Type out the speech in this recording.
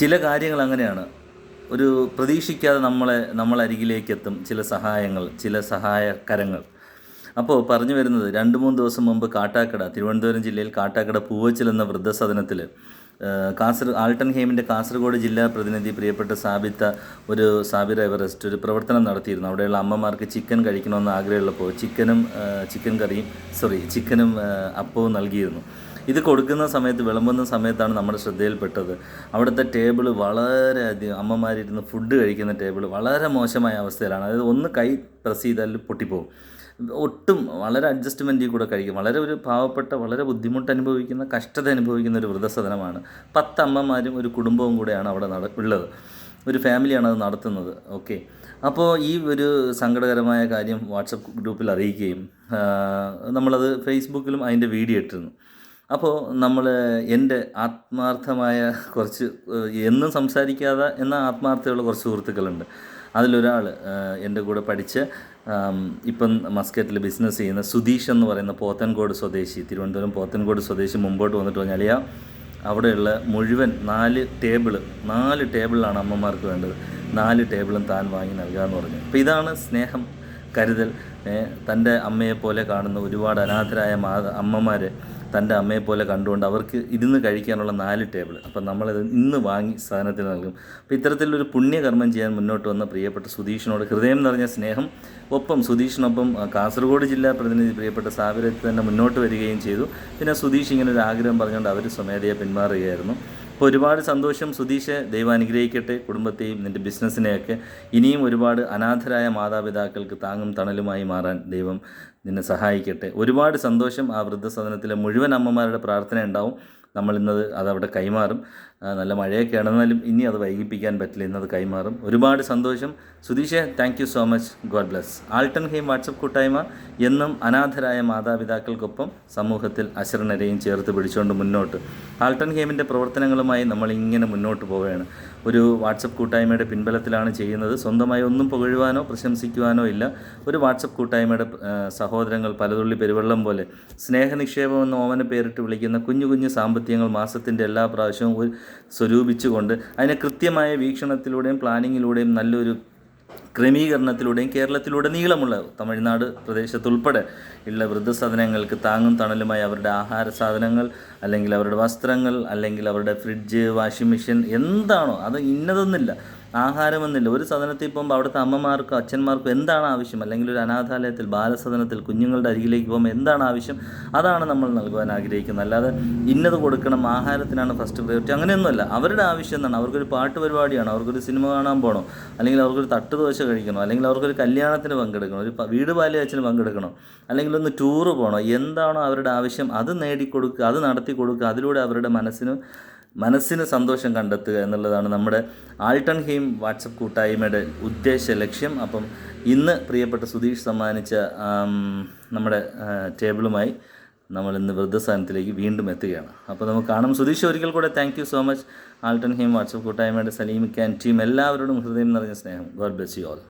ചില കാര്യങ്ങൾ അങ്ങനെയാണ്. ഒരു പ്രതീക്ഷിക്കാതെ നമ്മളെ നമ്മളരികിലേക്ക് എത്തും ചില സഹായങ്ങൾ ചില സഹായകരങ്ങൾ. അപ്പോൾ പറഞ്ഞു വരുന്നത് രണ്ട് മൂന്ന് ദിവസം മുമ്പ് കാട്ടാക്കട തിരുവനന്തപുരം ജില്ലയിൽ കാട്ടാക്കട പൂവച്ചിൽ എന്ന വൃദ്ധസദനത്തിൽ കാസർ ആൾട്ടൺ കാസർഗോഡ് ജില്ലാ പ്രതിനിധി പ്രിയപ്പെട്ട സാബിത്ത ഒരു സാബിർ എവറസ്റ്റ് ഒരു പ്രവർത്തനം നടത്തിയിരുന്നു. അവിടെയുള്ള അമ്മമാർക്ക് ചിക്കൻ കഴിക്കണമെന്ന് ആഗ്രഹമുള്ളപ്പോൾ ചിക്കനും ചിക്കൻ കറിയും സോറി ചിക്കനും അപ്പവും നൽകിയിരുന്നു. ഇത് കൊടുക്കുന്ന സമയത്ത് വിളമ്പുന്ന സമയത്താണ് നമ്മുടെ ശ്രദ്ധയിൽപ്പെട്ടത്. അവിടുത്തെ ടേബിൾ വളരെ അധികം അമ്മമാരിരുന്ന് ഫുഡ് കഴിക്കുന്ന ടേബിൾ വളരെ മോശമായ അവസ്ഥയിലാണ്. അതായത് ഒന്ന് കൈ പ്രസ് ചെയ്താൽ പൊട്ടിപ്പോകും ഒട്ടും വളരെ അഡ്ജസ്റ്റ്മെന്റിൽ കൂടെ കഴിക്കും. വളരെ ഒരു പാവപ്പെട്ട വളരെ ബുദ്ധിമുട്ട് അനുഭവിക്കുന്ന കഷ്ടത അനുഭവിക്കുന്ന ഒരു വൃദ്ധസദനമാണ്. പത്ത് അമ്മമാരും ഒരു കുടുംബവും കൂടെയാണ് അവിടെ നട ഉള്ളത്. ഒരു ഫാമിലിയാണ് അത് നടത്തുന്നത്. ഓക്കെ അപ്പോൾ ഈ ഒരു സങ്കടകരമായ കാര്യം വാട്സപ്പ് ഗ്രൂപ്പിൽ അറിയിക്കുകയും നമ്മളത് ഫേസ്ബുക്കിലും അതിന്റെ വീഡിയോ ഇട്ടിരുന്നു. അപ്പോൾ നമ്മൾ എന്റെ ആത്മാർത്ഥമായ കുറച്ച് എന്നും സംസാരിക്കാതെ എന്ന ആത്മാർത്ഥതയുള്ള കുറച്ച് സുഹൃത്തുക്കളുണ്ട്. അതിലൊരാൾ എന്റെ കൂടെ പഠിച്ച് ഇപ്പം മസ്കറ്റിൽ ബിസിനസ് ചെയ്യുന്ന സുധീഷ് എന്ന് പറയുന്ന പോത്തൻകോട് സ്വദേശി തിരുവനന്തപുരം പോത്തൻകോട് സ്വദേശി മുമ്പോട്ട് വന്നിട്ട് പറഞ്ഞാൽ അവിടെയുള്ള മുഴുവൻ നാല് ടേബിൾ നാല് ടേബിളാണ് അമ്മമാർക്ക് വേണ്ടത്. നാല് ടേബിളും താൻ വാങ്ങി നൽകുക എന്ന് പറഞ്ഞു. അപ്പോൾ ഇതാണ് സ്നേഹം കരുതൽ. തന്റെ അമ്മയെപ്പോലെ കാണുന്ന ഒരുപാട് അനാഥരായ മാ അമ്മമാരെ തന്റെ അമ്മയെപ്പോലെ കണ്ടുകൊണ്ട് അവർക്ക് ഇരുന്ന് കഴിക്കാനുള്ള നാല് ടേബിൾ. അപ്പം നമ്മളത് ഇന്ന് വാങ്ങി സാധനത്തിന് നൽകും. അപ്പോൾ ഇത്തരത്തിലൊരു പുണ്യകർമ്മം ചെയ്യാൻ മുന്നോട്ട് വന്ന പ്രിയപ്പെട്ട സുധീഷിനോട് ഹൃദയം നിറഞ്ഞ സ്നേഹം. ഒപ്പം സുധീഷിനൊപ്പം കാസർഗോഡ് ജില്ലാ പ്രതിനിധി പ്രിയപ്പെട്ട സാബിരത്തിൽ തന്നെ മുന്നോട്ട് വരികയും ചെയ്തു. പിന്നെ സുധീഷ് ഇങ്ങനെ ഒരു ആഗ്രഹം പറഞ്ഞുകൊണ്ട് അവർ സ്വമേധയെ പിന്മാറുകയായിരുന്നു. അപ്പോൾ ഒരുപാട് സന്തോഷം സുധീഷ് ദൈവം അനുഗ്രഹിക്കട്ടെ കുടുംബത്തെയും നിന്റെ ബിസിനസ്സിനെയൊക്കെ. ഇനിയും ഒരുപാട് അനാഥരായ മാതാപിതാക്കൾക്ക് താങ്ങും തണലുമായി മാറാൻ ദൈവം നിന്നെ സഹായിക്കട്ടെ. ഒരുപാട് സന്തോഷം ആ വൃദ്ധസദനത്തിലെ മുഴുവൻ അമ്മമാരുടെ പ്രാർത്ഥന ഉണ്ടാവും നമ്മളിന്നത് അതവിടെ കൈമാറും. നല്ല മഴയൊക്കെ ആണെന്നാലും ഇനി അത് വൈകിപ്പിക്കാൻ പറ്റില്ല ഇന്നത് കൈമാറും. ഒരുപാട് സന്തോഷം. സുധീഷെ thank you so much God bless Alton Heim WhatsApp കൂട്ടായ്മ എന്നും അനാഥരായ മാതാപിതാക്കൾക്കൊപ്പം സമൂഹത്തിൽ അശരണരെയും ചേർത്ത് പിടിച്ചുകൊണ്ട് മുന്നോട്ട്. ആൾട്ടൺ ഹെയിമിന്റെ പ്രവർത്തനങ്ങളുമായി നമ്മൾ ഇങ്ങനെ മുന്നോട്ട് പോവുകയാണ്. ഒരു വാട്സപ്പ് കൂട്ടായ്മയുടെ പിൻബലത്തിലാണ് ചെയ്യുന്നത്. സ്വന്തമായി ഒന്നും പുകഴുവാനോ പ്രശംസിക്കുവാനോ ഇല്ല. ഒരു വാട്സപ്പ് കൂട്ടായ്മയുടെ സഹോദരങ്ങൾ പലതുള്ളി പെരുവെള്ളം പോലെ സ്നേഹനിക്ഷേപം എന്ന ഓമന പേരിട്ട് വിളിക്കുന്ന കുഞ്ഞു കുഞ്ഞു സാമ്പത്തികങ്ങൾ മാസത്തിന്റെ എല്ലാ പ്രാവശ്യവും സ്വരൂപിച്ചുകൊണ്ട് അതിനെ കൃത്യമായ വീക്ഷണത്തിലൂടെയും പ്ലാനിങ്ങിലൂടെയും നല്ലൊരു ക്രമീകരണത്തിലൂടെയും കേരളത്തിലൂടെ നീളമുള്ള തമിഴ്നാട് പ്രദേശത്തുൾപ്പെടെ ഉള്ള വൃദ്ധസദനങ്ങൾക്ക് താങ്ങും തണലുമായി അവരുടെ ആഹാര സാധനങ്ങൾ അല്ലെങ്കിൽ അവരുടെ വസ്ത്രങ്ങൾ അല്ലെങ്കിൽ അവരുടെ ഫ്രിഡ്ജ് വാഷിംഗ് മെഷീൻ എന്താണോ അത് ഇന്നതൊന്നുമില്ല. ആഹാരമെന്നില്ല. ഒരു സദനത്തിൽ പോകുമ്പോൾ അവിടുത്തെ അമ്മമാർക്കോ അച്ഛന്മാർക്കോ എന്താണ് ആവശ്യം? അല്ലെങ്കിൽ ഒരു അനാഥാലയത്തിൽ ബാലസദനത്തിൽ കുഞ്ഞുങ്ങളുടെ അരികിലേക്ക് പോകുമ്പോൾ എന്താണ് ആവശ്യം? അതാണ് നമ്മൾ നൽകുവാൻ ആഗ്രഹിക്കുന്നത്. അല്ലാതെ ഇന്നത് കൊടുക്കണം ആഹാരത്തിനാണ് ഫസ്റ്റ് പ്രയോറിറ്റി അങ്ങനെയൊന്നുമല്ല. അവരുടെ ആവശ്യം എന്താണ്? അവർക്കൊരു പാട്ട് പരിപാടിയാണ്? അവർക്കൊരു സിനിമ കാണാൻ പോകണോ അല്ലെങ്കിൽ അവർക്കൊരു തട്ടുദോശ കഴിക്കണം? അല്ലെങ്കിൽ അവർക്കൊരു കല്യാണത്തിന് പങ്കെടുക്കണം? ഒരു വീട് പാലുകാച്ചിന് പങ്കെടുക്കണം? അല്ലെങ്കിൽ ഒന്ന് ടൂറ് പോകണോ എന്താണോ അവരുടെ ആവശ്യം? അത് നേടിക്കൊടുക്കുക അത് നടത്തി കൊടുക്കുക അതിലൂടെ അവരുടെ മനസ്സിന് മനസ്സിന് സന്തോഷം കണ്ടെത്തുക എന്നുള്ളതാണ് നമ്മുടെ ആൾട്ടൺ ഹീം വാട്സപ്പ് കൂട്ടായ്മയുടെ ഉദ്ദേശ ലക്ഷ്യം. അപ്പം ഇന്ന് പ്രിയപ്പെട്ട സുധീഷ് സമ്മാനിച്ച നമ്മുടെ ടേബിളുമായി നമ്മൾ ഇന്ന് വൃദ്ധസ്ഥാനത്തിലേക്ക് വീണ്ടും എത്തുകയാണ്. അപ്പോൾ നമുക്ക് കാണാം. സുധീഷ് ഒരിക്കൽ കൂടെ thank you so much Alton Heim WhatsApp കൂട്ടായ്മയുടെ സലീമിക്കാൻ ടീം എല്ലാവരോടും ഹൃദയം നിറഞ്ഞ സ്നേഹം. God bless you all